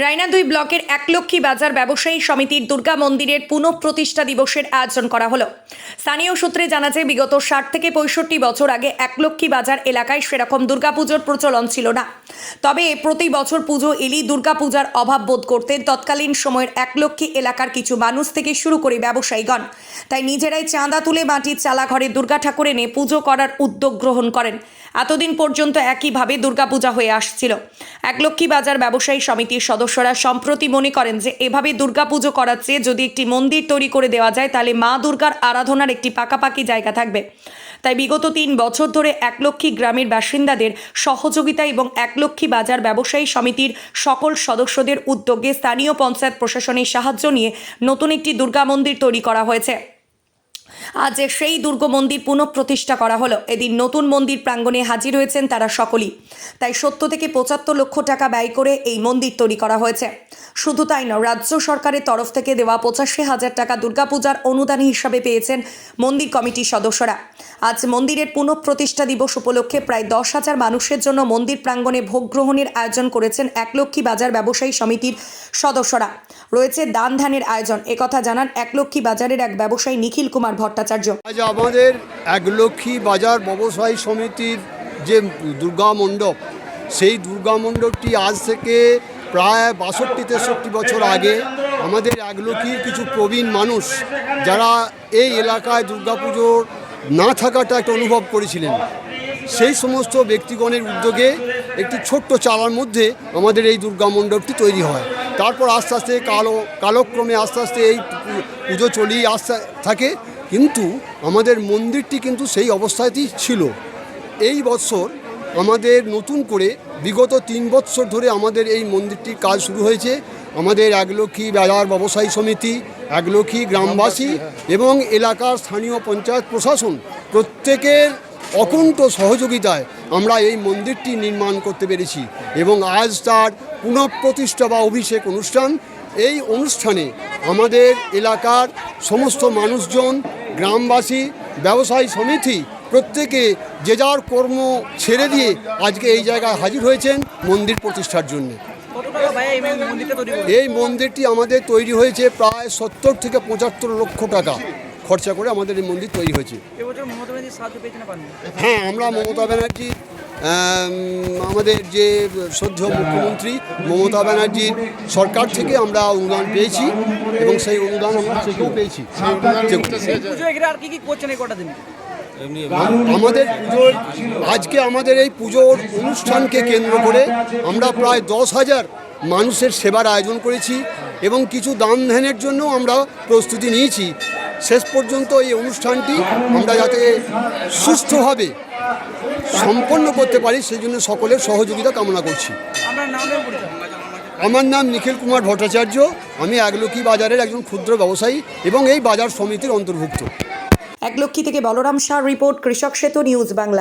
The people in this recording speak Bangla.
রায়না দুই ব্লকের একলক্ষী বাজার ব্যবসায়ী সমিতির দুর্গা মন্দিরের পুনঃপ্রতিষ্ঠা দিবসের আয়োজন করা হলো। স্থানীয় সূত্রে জানা যায়, বিগত ষাট থেকে পঁয়ষট্টি বছর আগে একলক্ষী বাজার এলাকায় সেরকম দুর্গাপুজোর প্রচলন ছিল না। তবে প্রতি বছর পুজো এলেই দুর্গাপূজার অভাব বোধ করতেন তৎকালীন সময়ের একলক্ষী এলাকার কিছু মানুষ থেকে শুরু করে ব্যবসায়ীগণ। তাই নিজেরাই চাঁদা তুলে মাটির চালা ঘরে দুর্গা ঠাকুর এনে পুজো করার উদ্যোগ গ্রহণ করেন। এতদিন পর্যন্ত একইভাবে দুর্গাপূজা হয়ে আসছিল। একলক্ষী বাজার ব্যবসায়ী সমিতির সদস্যরা সম্প্রতি মনে করেন যে, এভাবে দুর্গাপুজো করার চেয়ে যদি একটি মন্দির তৈরি করে দেওয়া যায়, তাহলে মা দুর্গার আরাধনার একটি পাকাপাকি জায়গা থাকবে। তাই বিগত তিন বছর ধরে একলক্ষী গ্রামের বাসিন্দাদের সহযোগিতা এবং একলক্ষী বাজার ব্যবসায়ী সমিতির সকল সদস্যদের উদ্যোগে স্থানীয় পঞ্চায়েত প্রশাসনের সাহায্য নিয়ে নতুন একটি দুর্গা মন্দির তৈরি করা হয়েছে। আজ সেই দুর্গ মন্দির পুনঃপ্রতিষ্ঠা করা হলো। এদিন নতুন মন্দির প্রাঙ্গণে হাজির হয়েছেন তারা সকলেই। তাই সত্য থেকে পঁচাত্তর লক্ষ টাকা ব্যয় করে এই মন্দির তৈরি করা হয়েছে। শুধু তাই নয়, রাজ্য সরকারের তরফ থেকে দেওয়া পঁচাশি হাজার টাকা দুর্গাপূজার অনুদানী হিসাবে পেয়েছেন মন্দির কমিটির সদস্যরা। আজ মন্দিরের পুনঃপ্রতিষ্ঠা দিবস উপলক্ষে প্রায় দশ হাজার মানুষের জন্য মন্দির প্রাঙ্গণে ভোগ গ্রহণের আয়োজন করেছেন একলক্ষী বাজার ব্যবসায়ী সমিতির সদস্যরা। রয়েছে দান ধ্যানের আয়োজন একথা জানান একলক্ষী বাজারের এক ব্যবসায়ী নিখিল কুমার ভট্টাচার্য। আজ আমাদের একলক্ষী বাজার ব্যবসায়ী সমিতির যে দুর্গা মণ্ডপ, সেই দুর্গা মণ্ডপটি আজ থেকে প্রায় বাষট্টি তেষট্টি বছর আগে আমাদের একলক্ষীর কিছু প্রবীণ মানুষ যারা এই এলাকায় দুর্গাপুজোর না থাকাটা একটা অনুভব করেছিলেন। সেই সমস্ত ব্যক্তিগণের উদ্যোগে একটি ছোট্ট চালার মধ্যে আমাদের এই দুর্গা মণ্ডপটি তৈরি হয়। তারপর আস্তে আস্তে কালো, কালক্রমে আস্তে আস্তে এই পুজো চলেই আসতে থাকে। কিন্তু আমাদের মন্দিরটি কিন্তু সেই অবস্থাতেই ছিল। এই বছর আমাদের নতুন করে বিগত তিন বছর ধরে আমাদের এই মন্দিরটির কাজ শুরু হয়েছে। আমাদের একলক্ষী বাজার ব্যবসায়ী সমিতি একলক্ষী গ্রামবাসী এবং এলাকার স্থানীয় পঞ্চায়েত প্রশাসন প্রত্যেকের অকুণ্ঠ সহযোগিতায় আমরা এই মন্দিরটি নির্মাণ করতে পেরেছি এবং আজ তার পুনঃপ্রতিষ্ঠা বা অভিষেক অনুষ্ঠান। এই অনুষ্ঠানে আমাদের এলাকার সমস্ত মানুষজন, গ্রামবাসী, ব্যবসায়ী সমিতি প্রত্যেকে যে যার কর্ম ছেড়ে দিয়ে আজকে এই জায়গায় হাজির হয়েছেন মন্দির প্রতিষ্ঠার জন্য। এই মন্দিরটা আমাদের তৈরি হয়েছে প্রায় সত্তর থেকে পঁচাত্তর লক্ষ টাকা খরচা করে আমাদের এই মন্দির তৈরি হয়েছে। হ্যাঁ আমরা মমতা ব্যানার্জি আমাদের যে শ্রদ্ধেয় মুখ্যমন্ত্রী মমতা ব্যানার্জির সরকার থেকে আমরা অনুদান পেয়েছি এবং সেই অনুদান আমরা থেকেও পেয়েছি। আমাদের পুজোর, আজকে আমাদের এই পুজোর অনুষ্ঠানকে কেন্দ্র করে আমরা প্রায় দশ হাজার মানুষের সেবার আয়োজন করেছি এবং কিছু দান ধ্যানের জন্য আমরা প্রস্তুতি নিয়েছি। শেষ পর্যন্ত এই অনুষ্ঠানটি আমরা যাতে সুস্থভাবে সম্পন্ন করতে পারি, সেই জন্য সকলের সহযোগিতা কামনা করছি। আমার নাম নিখিল কুমার ভট্টাচার্য, আমি একলক্ষী বাজারের একজন ক্ষুদ্র ব্যবসায়ী এবং এই বাজার সমিতির অন্তর্ভুক্ত। একলক্ষী থেকে বলরাম শাহ রিপোর্ট কৃষক সেতু নিউজ বাংলা।